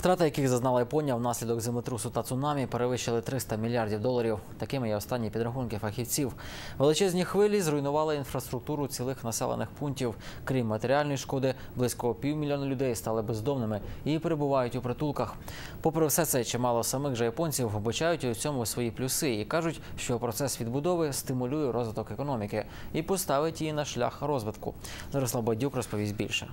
Втрати, яких зазнала Японія внаслідок землетрусу та цунамі, перевищили 300 мільярдів доларів. Такими є останні підрахунки фахівців. Величезні хвилі зруйнували інфраструктуру цілих населених пунктів. Крім матеріальної шкоди, близько півмільйона людей стали бездомними і перебувають у притулках. Попри все це, чимало самих же японців вбачають у цьому свої плюси і кажуть, що процес відбудови стимулює розвиток економіки і поставить її на шлях розвитку. Зарослав Бадюк розповість більше.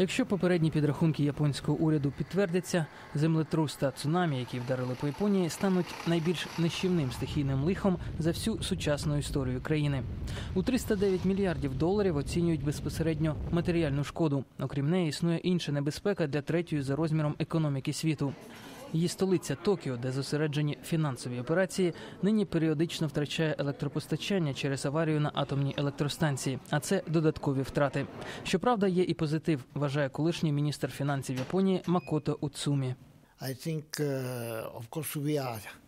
Якщо попередні підрахунки японського уряду підтвердяться, землетрус та цунамі, які вдарили по Японії, стануть найбільш нищівним стихійним лихом за всю сучасну історію країни. У 309 мільярдів доларів оцінюють безпосередньо матеріальну шкоду. Окрім неї, існує інша небезпека для третьої за розміром економіки світу. Її столиця Токіо, де зосереджені фінансові операції, нині періодично втрачає електропостачання через аварію на атомній електростанції, а це додаткові втрати. Щоправда, є і позитив, вважає колишній міністр фінансів Японії Макото Уцумі. Uh.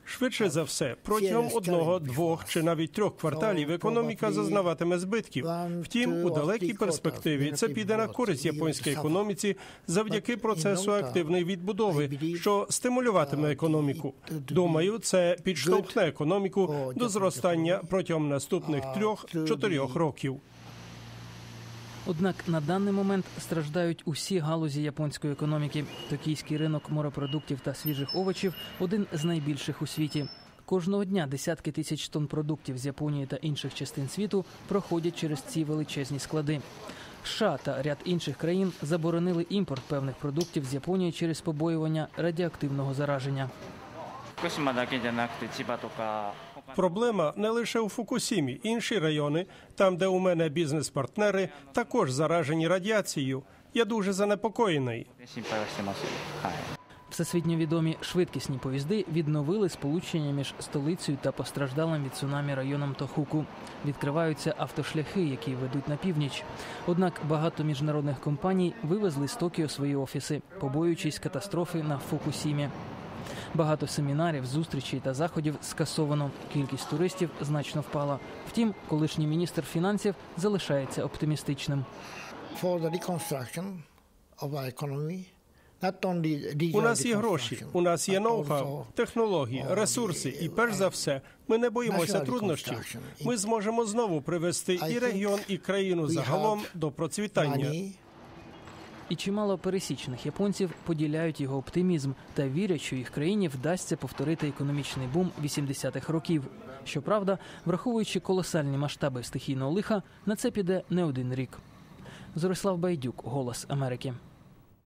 Швидше за все, протягом одного, двох чи навіть трьох кварталів економіка зазнаватиме збитків. Втім, у далекій перспективі це піде на користь японській економіці завдяки процесу активної відбудови, що стимулюватиме економіку. Думаю, це підштовхне економіку до зростання протягом наступних трьох-чотирьох років. Однак на даний момент страждають усі галузі японської економіки. Токійський ринок морепродуктів та свіжих овочів один з найбільших у світі. Кожного дня десятки тисяч тонн продуктів з Японії та інших частин світу проходять через ці величезні склади. США та ряд інших країн заборонили імпорт певних продуктів з Японії через побоювання радіоактивного зараження. 福島だけじゃなくて千葉とか他の Проблема не лише у Фукусімі, інші райони, там, де у мене бізнес-партнери, також заражені радіацією. Я дуже занепокоєний. 心配はしてますよはい Всесвітньо відомі швидкісні поїзди відновили сполучення між столицею та постраждалим від цунамі районом Тохуку. Відкриваються автошляхи, які ведуть на північ. Однак багато міжнародних компаній вивезли з Токіо свої офіси, побоюючись катастрофи на Фукусімі. Багато семінарів, зустрічей та заходів скасовано. Кількість туристів значно впала. Втім, колишній міністр фінансів залишається оптимістичним. У нас є гроші, у нас є ноу-хау, технології, ресурси, і перш за все, ми не боїмося труднощів. Ми зможемо знову привести і регіон, і країну загалом до процвітання. І чимало пересічних японців поділяють його оптимізм та вірять, що їх країні вдасться повторити економічний бум 80-х років. Щоправда, враховуючи колосальні масштаби стихійного лиха, на це піде не один рік. Зорислав Байдюк, Голос Америки.